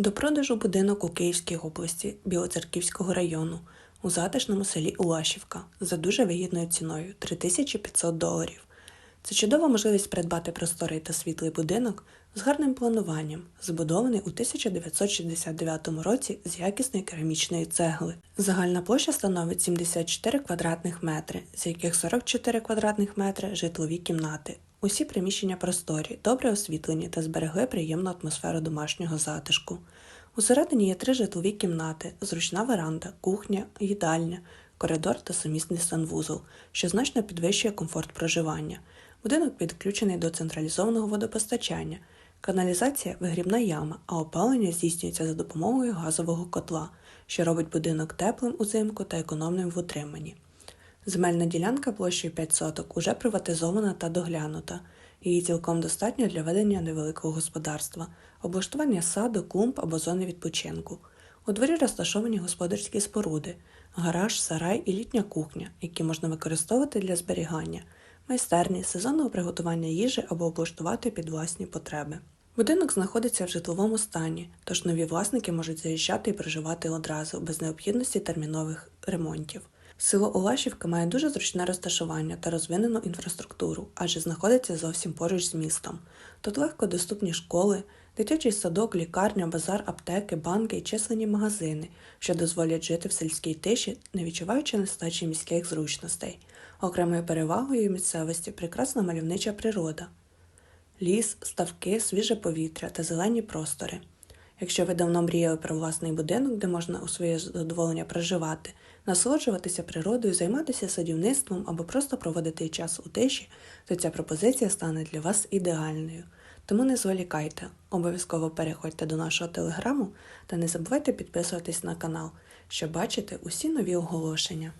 До продажу будинок у Київській області Білоцерківського району у затишному селі Улашівка за дуже вигідною ціною 3500 доларів. Це чудова можливість придбати просторий та світлий будинок з гарним плануванням, збудований у 1969 році з якісної керамічної цегли. Загальна площа становить 74 квадратних метри, з яких 44 квадратних метри житлові кімнати. Усі приміщення просторі, добре освітлені та зберегли приємну атмосферу домашнього затишку. Усередині є три житлові кімнати, зручна веранда, кухня, їдальня, коридор та сумісний санвузол, що значно підвищує комфорт проживання. Будинок підключений до централізованого водопостачання, каналізація вигрібна яма, а опалення здійснюється за допомогою газового котла, що робить будинок теплим узимку та економним в утриманні. Земельна ділянка площею 5 соток уже приватизована та доглянута. Її цілком достатньо для ведення невеликого господарства, облаштування саду, клумб або зони відпочинку. У дворі розташовані господарські споруди, гараж, сарай і літня кухня, які можна використовувати для зберігання, майстерні, сезонного приготування їжі або облаштувати під власні потреби. Будинок знаходиться в житловому стані, тож нові власники можуть заїжджати і проживати одразу без необхідності термінових ремонтів. Село Олашівка має дуже зручне розташування та розвинену інфраструктуру, адже знаходиться зовсім поруч з містом. Тут легко доступні школи, дитячий садок, лікарня, базар, аптеки, банки і численні магазини, що дозволять жити в сільській тиші, не відчуваючи нестачі міських зручностей. Окремою перевагою місцевості прекрасна мальовнича природа, ліс, ставки, свіже повітря та зелені простори. Якщо ви давно мріяли про власний будинок, де можна у своє задоволення проживати, насолоджуватися природою, займатися садівництвом або просто проводити час у тиші, то ця пропозиція стане для вас ідеальною. Тому не зволікайте, обов'язково переходьте до нашого телеграму та не забувайте підписуватись на канал, щоб бачити усі нові оголошення.